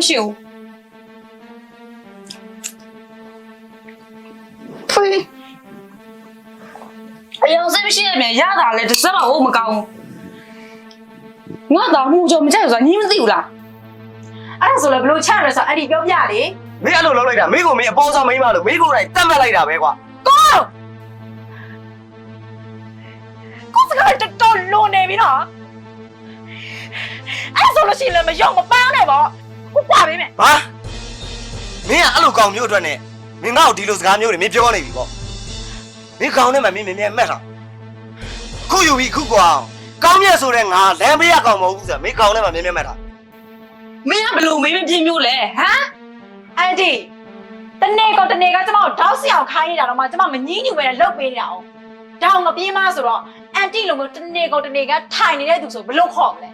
မရှိဘူးဖေးအယောင်စိတ်မရှိရမြန်ရတာလေတစ်စက်တော့မကောင်းဘူးငါတော့မှုကြုံမကြိုက်ဘူးဆိုတာညီမသိဘူးလားအဲ့ဒါဆိုလည်းဘလို့ချရဆိုအဲ့ဒီပြောပြလေမင်းအဲ့လိုလုပ်လိုက်တာမင်းကိုမင်းအပေါ်ဆောင်မိန်းမလို့မင်းကိုယ်တိုင်တတ်မှတ်လိုက်တာပဲကွာကိုစကားတော်တော်လွန်နေပြီနော်အဲ့ဒါဆိုလို့ရှိရင်လည်းမယုံမပန်းနဲ့ပေါ့ ကိုကြပေးမယ်ဟာမင်းကအဲ့လိုကောင်မျိုးအတွက်နဲ့မင်းငါ့ကိုဒီလိုစကားမျိုးတွေမင်းပြောနေပြီပေါ့မင်းကောင်နဲ့မှမင်းမင်းမြတ်တာခုယူပြီခုကွာကောင်းမြတ်ဆိုတဲ့ငါလမ်းမရကောင်မဟုတ်ဘူးဆိုမင်းကောင်နဲ့မှမင်းမြတ်မှတ်တာမင်းကဘယ်လိုမင်းမပြင်းမျိုးလဲဟမ်အန်တီတနေ့ကောတနေ့ကကျမကိုတောက်စီအောင်ခိုင်းနေတာတော့မှကျမမငင်းညူပဲလှုပ်ပေးနေတာအောင်တောင်မပြေးမဆိုတော့အန်တီလိုမျိုးတနေ့ကောတနေ့ကထိုင်နေတဲ့သူဆိုဘလို့ခေါ်မလဲ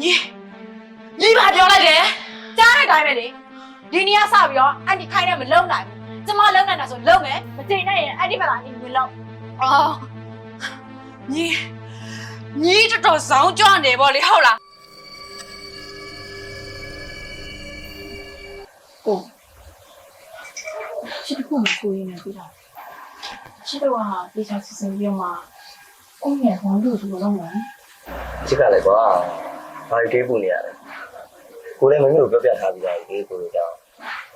ညီ ညီမပြောလိုက်တယ်ကြားတဲ့အတိုင်းပဲလေဒီနေ့ကစပြီးတော့အန်တီခိုင်းတယ်မလုံနိုင်ဘူးကျမလုံနိုင်တာဆိုလုံမယ်မချိန်နိုင်ရင်အန်တီမလာနေဝင်လုံအော်ညီညီတော်တော်ဇောင်းကြွနေပေါ့လေဟုတ်လားရှစ်တခုမှကိုရင်းနေပြီလားရှစ်တော့ဟာတေချာစစ်စစ်ရုံမှာကိုယ့်ရဲ့ဝန်လို့ဆိုလို့လုံးမယ်ချစ်ကလည်းကွာဘာတွေပူနေရလဲ ကိုလည်းမင်းကိုပြောပြထားပြီးသားဒီကိုလိုကြောင်း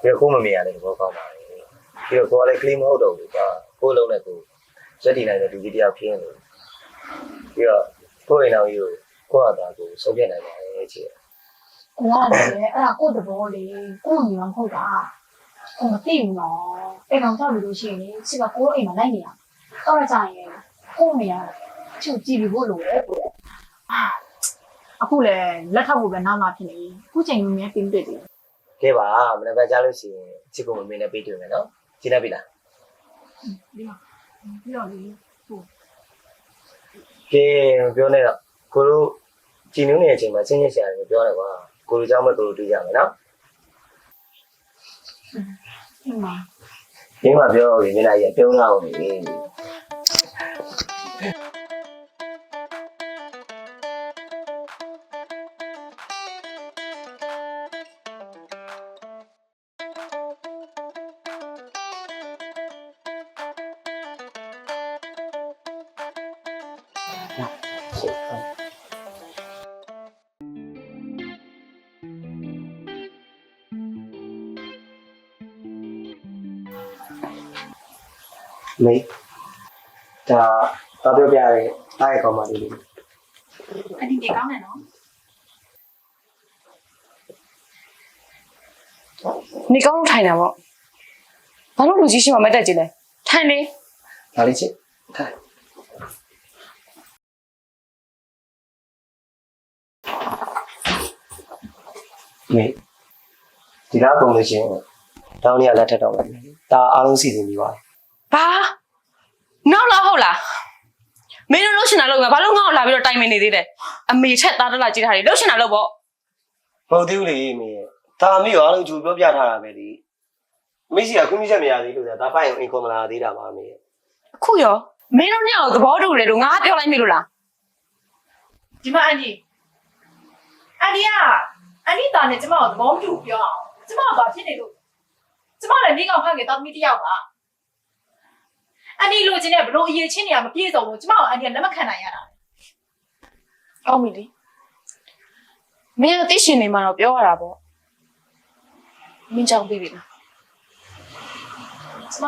ပြီးတော့ကိုမမေရတယ်ဘောကောင်းပါလေပြီးတော့ကိုကလည်းကလီမဟုတ်တော့ဘူးကွာကိုလုံးနဲ့ကိုရက်တည်နိုင်တဲ့လူကြီးတယောက်ဖြစ်နေပြီးတော့ကိုအိမ်တော်ကြီးကိုကိုယ့်အသာကိုဆုံးဖြတ်နိုင်ပါတယ်ချစ်ကိုကလည်းအဲ့ဒါကိုယ့်တဘောလေးကိုယ့်ညီမမဟုတ်တာကိုမသိဘူးနော်အိမ်အောင်ကြောက်လို့ရှိရင်ချစ်ကကိုယ့်အိမ်မှာလိုက်နေရတော့ရကြရင်ကိုယ့်နေရချုပ်ကြည့်ပြီးဖို့လိုတယ်ကို အခုလည်းလက်ထောက်ဖို့ပဲနားမှာဖြစ်နေခုချိန်မျိုးမြဲပြင်းတွေ့တယ်ကဲပါမနေ့ကကြားလို့ရှိရင်ချစ်ကိုမမေနဲ့ပေးတွေ့မယ်နော်ရှင်းနေပြီလားဒီမှာပြီးတော့လေကဲပြောနေတော့ကိုတို့ကြည်နူးနေတဲ့အချိန်မှာချင်းချင်းရှာတယ်ပြောတယ်ကွာကိုတို့ကြောင်းမဲ့ကိုတို့တွေ့ကြမယ်နော်ဒီမှာဒီမှာပြောရင်မျက်နှာကြီးပြုံးလာအောင်လေ မေဒါတော့ပြောပြရဲအားရကောင်းပါလိမ့်မယ်အဒီကေကောင်းတယ်နော်နေကောင်းလို့ထိုင်တာပေါ့ဘာလို့လူကြီးရှိမှမတက်ကြည့်လဲထိုင်လေဒါလေးချစ်ထိုင် မေဒီလားပုံလို့ရှိရင်တောင်းနေရလက်ထက်တော့မယ်ဒါအားလုံးစီစဉ်ပြီးပါဘာနောက်လာဟုတ်လားမင်းတို့လှုပ်ရှင်တာလုပ်မှာဘာလို့ငါ့ကိုလာပြီးတော့တိုင်မင်နေသေးတယ်အမေထက်သားတက်လာကြည့်ထားတယ်လှုပ်ရှင်တာလုပ်ပေါ့မဟုတ်သေးဘူးလေမေဒါမေရောအားလုံးကြိုပြောပြထားတာပဲလေမေစီကခွင့်ပြုချက်မရသေးလို့ဆိုတာဒါဖိုင်အင်ကွန်မလာသေးတာပါမေအခုရောမင်းတို့ညောင်သဘောတူတယ်လို့ငါပြောလိုက်မိလို့လားဒီမှာအန်တီအန်တီက အန်တီတာနဲ့ကျမကိုသဘောမတူပြောအောင်ကျမကဘာဖြစ်နေလို့ကျမလည်းမိကောင်ဖခင်တောက်မိတစ်ယောက်ပါအန်တီလိုချင်တဲ့ဘလို့အရေးချင်းနေရမပြည့်စုံဘူးကျမကအန်တီကလက်မခံနိုင်ရတာအောက်မီလီမင်းတို့သိရှင်နေမှာတော့ပြောရတာပေါ့မင်းကြောင့်ပြီးပြီလားကျမ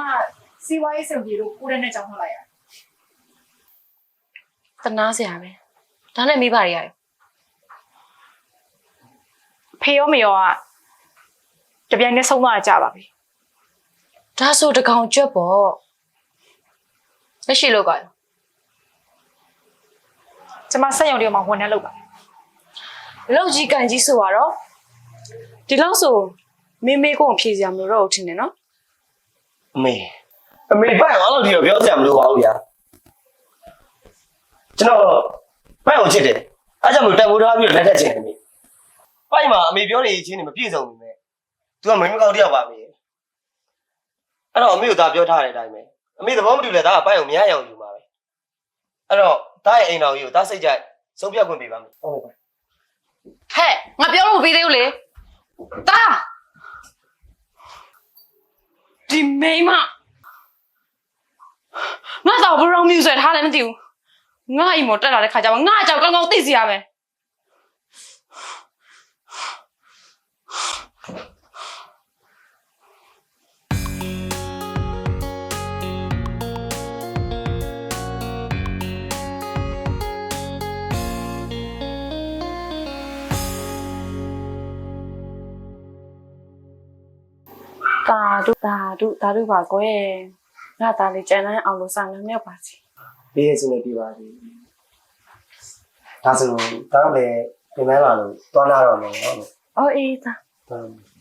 စီဝိုင်းစံပြေလို့ကိုရဲနဲ့ကြောင်းထွက်လိုက်ရတနာစရာပဲဒါနဲ့မိဘတွေရရော ဖေရောမရောကတပြိုင်တည်းဆုံးသွားကြပါပြီဒါဆိုတကောင်ကျွတ်ပေါ့လက်ရှိလောက်ကရောကျမစက်ရုံတွေမှာဝန်ထမ်းလုပ်ပါလောက်ကြီးကန်ကြီးဆိုတော့ဒီလောက်ဆိုမေမေကိုဖြေစရာမလိုတော့ဘူးထင်တယ်နော်အမေအမေပိုင်အောင်လို့ဒီတော့ပြောစရာမလိုပါဘူးဗျာကျွန်တော်ပိုင်အောင်ချစ်တယ်အားကြောင့်မလို့တက်မိုးထားပြီးတော့လက်ထက်ချင်တယ် မေပိုင်မှာအမေပြောနေချင်းနေမပြည့်စုံဘူးမေ तू ကမင်းမကောက်တယောက်ပါမေအဲ့တော့အမေကဒါပြောထားတဲ့အတိုင်းပဲအမေသဘောမတူလဲဒါကပိုင်အောင်မရအောင်ယူမှာပဲအဲ့တော့ဒါရဲ့အိမ်တော်ကြီးကိုဒါစိတ်ကြိုက်ဆုံးဖြတ်ခွင့်ပေးပါမယ်ဟုတ်ကဲ့ဟဲ့ငါပြောလို့မပြီးသေးဘူးလေတာဒီမိန်းမငါတော့ဘရောင်းမြူဆွဲထားလည်းမသိဘူးငါအိမ်မတက်လာတဲ့ခါကျမှငါအကြောက်ကောင်းကောင်းသိစီရမယ် တာဒုတာဒုတာဒုပါကွယ်ငါသားလေးကျန်တဲ့အောင်လို့စာလမ်းမြောက်ပါစီပြီးရစနေပြပါစီဒါဆိုတော့လည်းပြင်ပန်းလာလို့တွားလာတော့မယ်နော်အော်အေးသားဟုတ်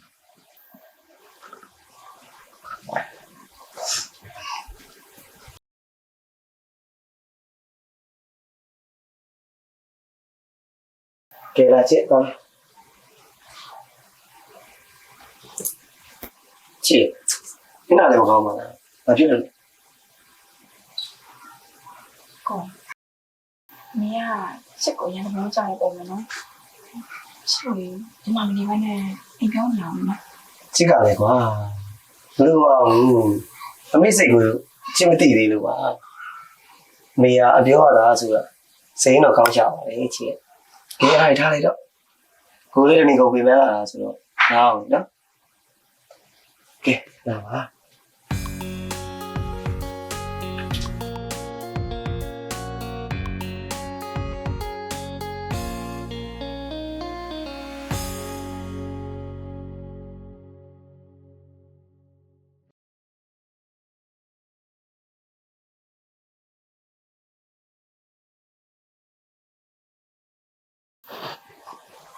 ကဲလာချစ်တော့ ချစ်ဒီနားလည်းမကောင်းပါလားဘာဖြစ်လို့လဲကောမင်းကချစ်ကိုရန်သဘောကြောက်ပုံမယ်နော်ချစ်ကိုလေဒီမှာမနေဘဲနဲ့အိမ်ပြောင်းနေအောင်နော်ချစ်ကလည်းကွာဘလို့အောင်အမေစိတ်ကိုချစ်မသိသေးလို့ပါမေကအပြောရတာဆိုတာစိတ်တော့ကောင်းချပါလေချစ်ကဲအားထားလိုက်တော့ကိုလေးအနေကိုပြင်ပန်းလာတာဆိုတော့နားအောင်နော် ကဲနားပါ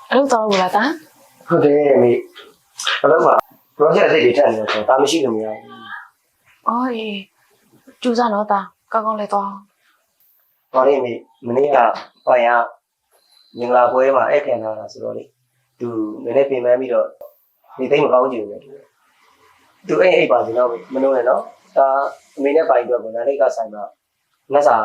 အဲ့လိုတော့ဘူးလားတာဟုတ်တယ်မေဘလို့ပါ project အသစ်တွေထပ်နေတော့ဆိုဒါမရှိလို့မရဘူးအော်အေးကျူစားတော့တာကောင်းကောင်းလေးတော့။ဘာလို့မေမနေ့ကပိုင်ရမင်္ဂလာပွဲမှာအဲ့ခံလာတာဆိုတော့လေသူနည်းနည်းပြင်ပန်းပြီးတော့ဒီသိမ့်မကောင်းချင်ဘူးလေ။သူအဲ့အိပ်ပါစီတော့မနှိုးနဲ့နော်။ဒါအမေနဲ့ပိုင်အတွက်ကိုနားလေးကဆိုင်မှာငတ်စာ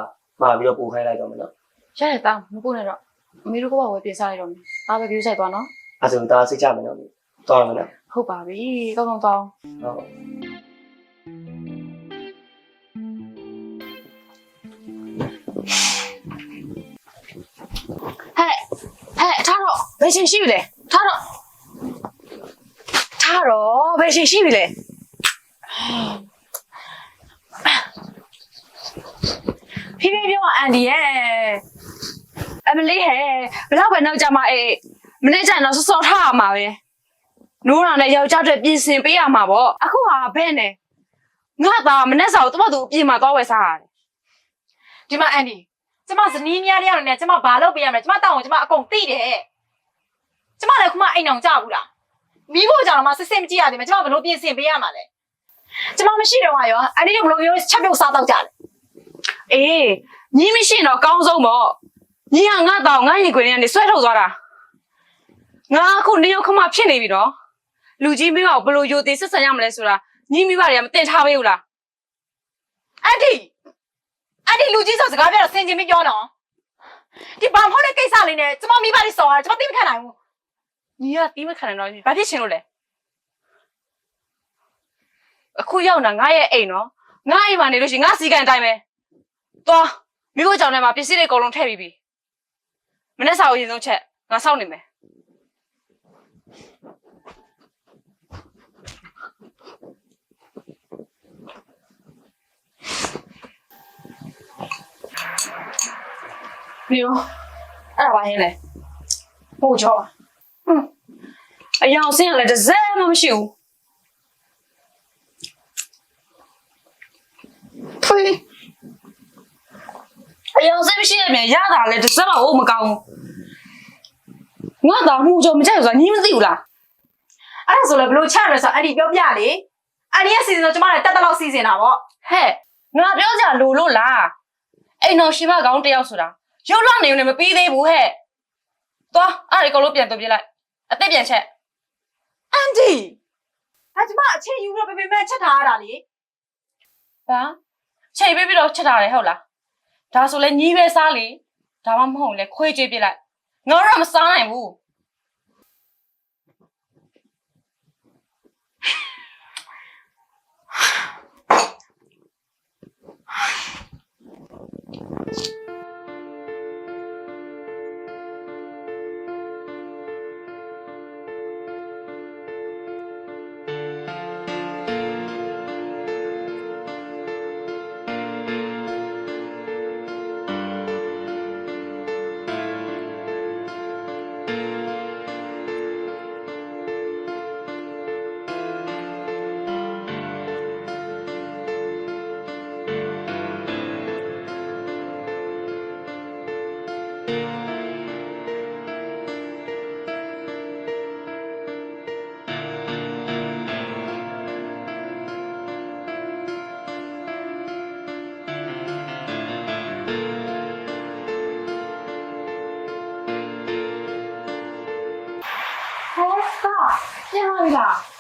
မှာပြီးတော့ပူခိုင်းလိုက်တော့မယ်နော်ရတယ်တာမပို့နဲ့တော့အမေတို့ကဝယ်ပြင်စားလိုက်တော့မယ်အားပဲ view ဆိုင်သွားနော်။အဲဆိုဒါစိတ်ချမယ်နော်။ တော်ရမယ်နော်ဟုတ်ပါပြီကောင်းကောင်းတော့။ဟုတ်ဟဲ့ဟဲ့ထားတော့ဘယ်ရှင်ရှိပြီလဲထားတော့ထားတော့ဘယ်ရှင်ရှိပြီလဲဖြည်းဖြည်းပြောအန်ဒီရဲ့အမလေးဟဲ့ဘလောက်ပဲနောက်ကြမှာအေးမနေ့ကျရင်တော့စောစောထားရမှာပဲ နိုးတာနဲ့ယောက်ျားတွေပြင်ဆင်ပေးရမှာပေါ့အခုဟာဘဲနဲ့ငါသားမနေ့စာကိုတမတ်သူအပြင်မှာသွားဝယ်စားရတယ်ဒီမှာအန်ဒီကျမဇနီးများတယောက်နဲ့ကျမဘာလုပ်ပေးရမလဲကျမတောင်းကိုကျမအကုန်သိတယ်ကျမလည်းခုမှအိမ်အောင်ကြဘူးလားမိဖို့ကြောင့်မှစစ်စစ်မကြည့်ရသေးမယ်ကျမဘယ်လိုပြင်ဆင်ပေးရမှာလဲကျမမရှိတော့ရောအန်ဒီတို့ဘယ်လိုမျိုးချက်ပြုတ်စားတော့ကြလဲအေးညီမရှိရင်တော့အကောင်းဆုံးပေါ့ညီကငါတောင်ငါရင်ခွင်ထဲကနေဆွဲထုတ်သွားတာငါအခုနေရောက်ခမဖြစ်နေပြီတော့ လူကြီးမိဘကိုဘယ်လိုယိုသေးဆက်ဆံရမလဲဆိုတာညီမိဘတွေကမတင်ထားပေးဘူးလားအန်ဒီအန်ဒီလူကြီးဆိုစကားပြောတော့ဆင်ခြင်မပြောနော်ဒီဘာမဟုတ်တဲ့ကိစ္စလေးနဲ့ကျမမိဘလေးစော်ရတယ်ကျမသိမခံနိုင်ဘူးညီကတီးမခံနိုင်တော့ဘာဖြစ်ရှင်လို့လဲအခုရောက်တာငါရဲ့အိမ်နော်ငါအိမ်မှာနေလို့ရှိရင်ငါစီကန်တိုင်းပဲသွားမိဖို့ကြောင့်ထဲမှာပစ္စည်းတွေအကုန်လုံးထည့်ပြီးပြီမနေ့စာကိုရင်ဆုံးချက်ငါစောင့်နေမယ် ပြီးတော့အဲ့ဒါပါရင်လေပို့ကြောအယောင်စင်းကလည်းတစ်စက်မှမရှိဘူးဖေးအယောင်စင်းမရှိရမြန်ရတာလည်းတစ်စက်မှဟုတ်မကောင်းဘူးငါတော့မှုကြုံမကြိုက်ဘူးဆိုတာညီမသိဘူးလားအဲ့ဒါဆိုလည်းဘယ်လိုချရလဲဆိုတော့အန်ဒီပြောပြလေအန်ဒီရဲ့စီစဉ်တော့ကျမလည်းတက်တက်လောက်စီစဉ်တာပေါ့ဟဲ့ငါပြောကြလို့လို့လားအိမ်တော်ရှင်မကောင်းတယောက်ဆိုတာ ရုပ်လောက်နေုံနဲ့မပြီးသေးဘူးဟဲ့သွားအဲ့ဒါအကုန်လုံးပြန်သွင်းပြလိုက်အသက်ပြန်ချက်အန်တီဒါကျမအချိန်ယူတော့ပေပေမဲ့ချက်ထားရတာလေဘာချိန်ပေးပြီးတော့ချက်ထားတယ်ဟုတ်လားဒါဆိုလဲညီးပဲစားလေဒါမှမဟုတ်လဲခွေးကြွေးပြလိုက်ငါတော့မစားနိုင်ဘူး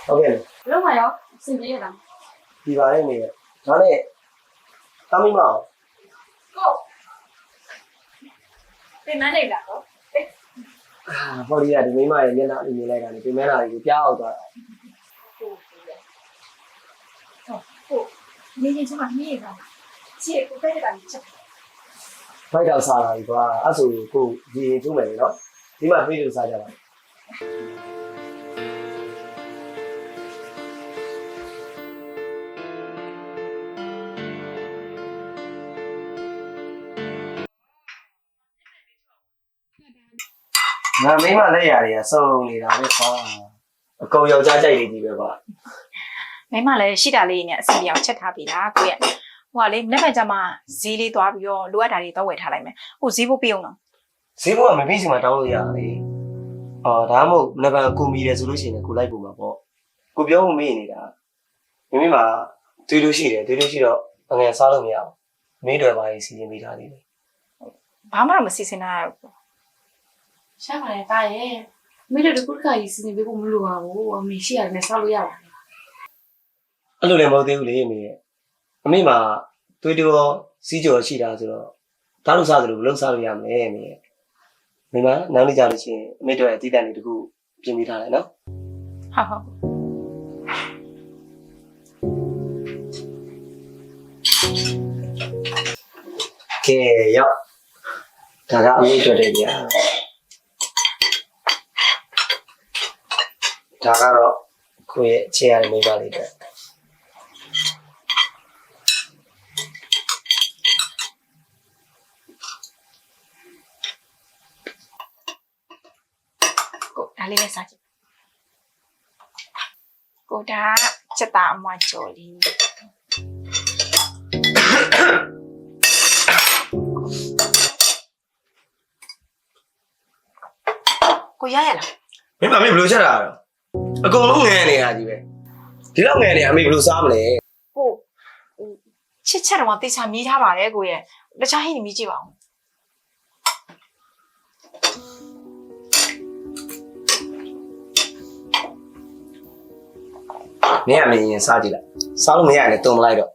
ဟုတ်ကဲ့ဘယ်တော့မှရောစင်ပြေရလားဒီပါလေးနေရဒါနဲ့တမ်းမိမအောင်ကိုပြန်မနေလားကိုအာဟောဒီကဒီမိမရဲ့မျက်နှာလေးမြင်လိုက်တာနေဒီမျက်နှာလေးကိုကြားအောင်သွားတာကိုနေနေချင်မှနေရတာချစ်ကိုပဲတာချက်ဖိုက်တော့စားလာပြီကွာအဲ့ဆိုကိုဒီရင်ထုံးမယ်နော်ဒီမှာပြေးလို့စားကြပါ ငါမိမလက်ရာတွေကစုံနေတာပဲကွာအကုန်ယောက်ျားကြိုက်နေကြီးပဲကွာမိမလည်းရှိတာလေးနဲ့အစီအပြောင်ချက်ထားပြီလားကိုရဲ့ဟိုကလေနေ့မှကျမှဈေးလေးသွားပြီးတော့လိုအပ်တာတွေတော့ဝယ်ထားလိုက်မယ်ဟိုဈေးဖို့ပြအောင်နော်ဈေးဘုကမပြီးစီမှာတောင်းလို့ရတာလေအော်ဒါမှမဟုတ်နဗန်ကိုမီတယ်ဆိုလို့ရှိရင်ကိုလိုက်ပုံမှာပေါ့ကိုပြောဖို့မေ့နေတာမိမိမှာတွေးလို့ရှိတယ်တွေးလို့ရှိတော့အငယ်စားလို့မရအောင်မင်းတွေပါရေးစီစဉ်ပေးထားသေးတယ်ဘာမှတော့မစီစဉ်တာဘူး ရှာပါလေတာရဲ့မိတို့တခုတခါကြီးစင်ပြေဖို့မလိုပါဘူးအမေရှိရတယ်နဲ့ဆောက်လို့ရပါတယ်အဲ့လိုလည်းမဟုတ်သေးဘူးလေအမေရဲ့အမေမှာတွေးတော့စီးကြော်ရှိတာဆိုတော့ဒါလို့စားသလိုဘလို့စားလို့ရမယ်အမေရဲ့မိမနောက်နေ့ကြလို့ရှိရင်အမေတို့ရဲ့အတိအတန်တွေတခုပြင်ပေးထားတယ်နော်ဟုတ်ဟုတ်ကဲရောက်ဒါကအမေတွေ့တယ် ဒါကတော့ကိုယ့်ရဲ့အခြေရတဲ့မိဘလေးတွေကိုဒါလေးနဲ့စားကြည့်ကိုဒါချက်သားအမွှကြော်လေးကိုရရလားမိမမေဘယ်လိုချက်တာတော့ အကုန်လုံးငယ်နေတာကြီးပဲဒီလောက်ငယ်နေအမေဘယ်လိုစားမလဲကိုဟိုချစ်ချက်တော့တေချာမြည်ထားပါတယ်ကိုရဲ့တခြားဟင်းနေမြည်ကြည့်ပါဦးနင်းအမေရင်စားကြည့်လိုက်စားလို့မရရင်လည်းတုံမလိုက်တော့